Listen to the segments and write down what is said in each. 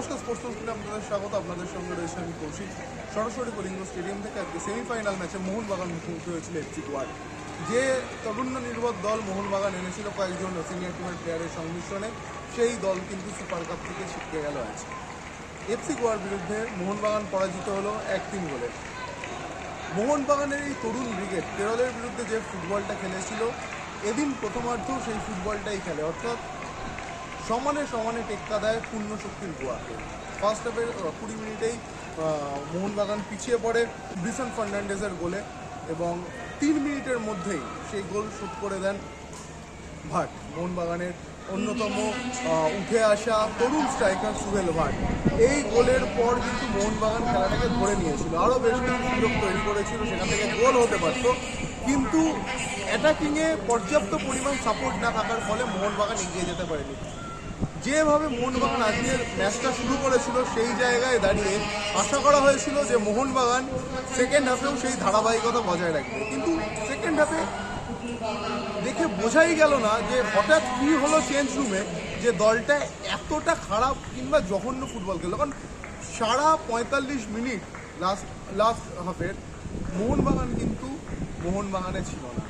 নমস্কার স্পোর্টস স্কুলে আপনাদের স্বাগত। আপনাদের সঙ্গে রয়েছে আমি কৌশিক। সরাসরি কলিঙ্গ স্টেডিয়াম থেকে আজকে সেমিফাইনাল ম্যাচে মোহনবাগান মুখোমুখি হয়েছিল এফসি গোয়ার। যে তরুণ নির্ভর দল মোহনবাগান এনেছিল কয়েকজন সিনিয়র টিমের প্লেয়ারের সংমিশ্রণে, সেই দল কিন্তু সুপার কাপ থেকে ছিটকে গেল আছে এফসি গোয়ার বিরুদ্ধে মোহনবাগান পরাজিত হলো এক তিন গোলে। মোহনবাগানের এই তরুণ ব্রিগেড কেরলের বিরুদ্ধে যে ফুটবলটা খেলেছিল, এদিন প্রথমার্ধেও সেই ফুটবলটাই খেলে। অর্থাৎ সমানে সমানে টেক্কা দেয় পূর্ণ শক্তির গোয়াকে ফার্স্ট হাফের কুড়ি মিনিটেই মোহনবাগান পিছিয়ে পড়ে ব্রিসন ফার্নান্ডেজের গোলে এবং তিন মিনিটের মধ্যেই সেই গোল শুট করে দেন ভাট। মোহনবাগানের অন্যতম উঠে আসা তরুণ স্ট্রাইকার সুহেল ভাট। এই গোলের পর কিন্তু মোহনবাগান খেলাটাকে ধরে নিয়েছিল। আরও বেশ কিছু সুযোগ তৈরি করেছিল, সেখান থেকে গোল হতে পারত। কিন্তু অ্যাটাকিংয়ে পর্যাপ্ত পরিমাণ সাপোর্ট না থাকার ফলে মোহনবাগান এগিয়ে যেতে পারেনি। যেভাবে মোহনবাগান আজকের ম্যাচটা শুরু করেছিল, সেই জায়গায় দাঁড়িয়ে আশা করা হয়েছিল যে মোহনবাগান সেকেন্ড হাফেও সেই ধারাবাহিকতা বজায় রাখবে। কিন্তু সেকেন্ড হাফে দেখে বোঝাই গেল না যে হঠাৎ কি হলো চেঞ্জ রুমে যে দলটা এতটা খারাপ কিংবা জঘন্য ফুটবল খেললো। কারণ সারা পঁয়তাল্লিশ মিনিট লাস্ট লাস্ট হাফের মোহনবাগান কিন্তু মোহনবাগানে ছিল না।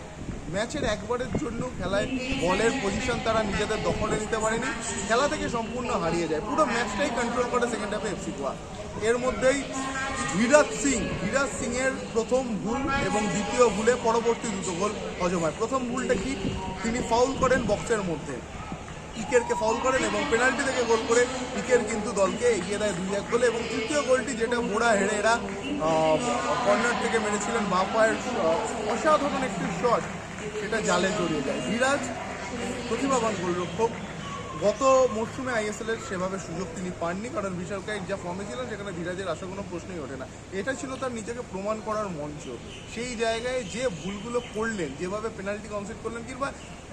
ম্যাচের একবারের জন্য খেলায় বলের পজিশন তারা নিজেদের দখলে নিতে পারেনি। খেলা থেকে সম্পূর্ণ হারিয়ে যায়। পুরো ম্যাচটাই কন্ট্রোল করে সেকেন্ড হাফে এফসি গোয়া। এর মধ্যেই ধীরাজ সিং ধীরাজ সিংয়ের প্রথম ভুল এবং দ্বিতীয় ভুলে পরবর্তী দুটো গোল হজম হয়। প্রথম ভুলটা কি? তিনি ফাউল করেন বক্সের মধ্যে। ইকেরকে ফাউল করেন এবং পেনাল্টি থেকে গোল করে ইকের কিন্তু দলকে এগিয়ে দেয় দুই এক গোলে। এবং তৃতীয় গোলটি যেটা মোড়া হেরে এরা কর্নার থেকে মেরেছিলেন বাঁ পায়ের অসাধারণ একটি শট সেটা জালে জড়িয়ে যায়। বিরাজ প্রতিভাবান গোলরক্ষক। গত মরশুমে আইএসএল এর সেভাবে সুযোগ তিনি পাননি, কারণ বিশাল কাইক যা ফর্মে ছিলেন সেখানে ধীরাজের আসার কোনো প্রশ্নই ওঠে না। এটা ছিল তার নিজেকে প্রমাণ করার মঞ্চ। সেই জায়গায় যে ভুলগুলো করলেন, যেভাবে পেনাল্টি কনসিড করলেন, কিংবা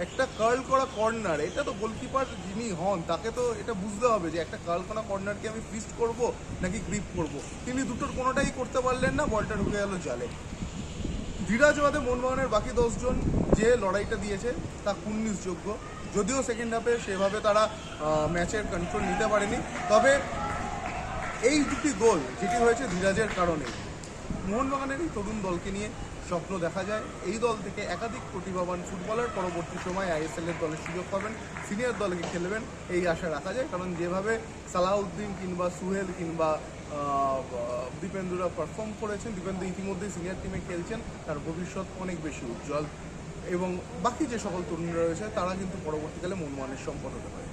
একটা কার্ল করা কর্নার এটা তো গোলকিপার যিনি হন, তাকে তো এটা বুঝতে হবে যে একটা কার্ল করা কর্নারকে আমি ফিস্ট করব নাকি গ্রিপ করব। তিনি দুটোর কোনোটাই করতে পারলেন না, বলটা ঢুকে গেল জালে। ধীরাজ বাদে মোহনবাগানের বাকি দশজন যে লড়াইটা দিয়েছে, তা কুন্নিসযোগ্য যদিও সেকেন্ড হাফে সেভাবে তারা ম্যাচের কন্ট্রোল নিতে পারেনি। তবে এই দুটি গোল, যেটি হয়েছে ধীরাজের কারণে, মোহনবাগানের এই তরুণ দলকে নিয়ে স্বপ্ন দেখা যায়। এই দল থেকে একাধিক প্রতিভাবান ফুটবলার পরবর্তী সময় আইএসএল এর দলে সুযোগ পাবেন সিনিয়র দলে খেলবেন, এই আশা রাখা যায়। কারণ যেভাবে সালাউদ্দিন কিংবা সুহেল কিংবা দীপেন্দুরা পারফর্ম করেছেন। দীপেন্দু ইতিমধ্যেই সিনিয়র টিমে খেলছেন। তার ভবিষ্যৎ অনেক বেশি উজ্জ্বল। এবং বাকি যে সকল তরুণীরা রয়েছে, তারা কিন্তু পরবর্তীকালে মনমানের সম্পন্ন হতে পারে।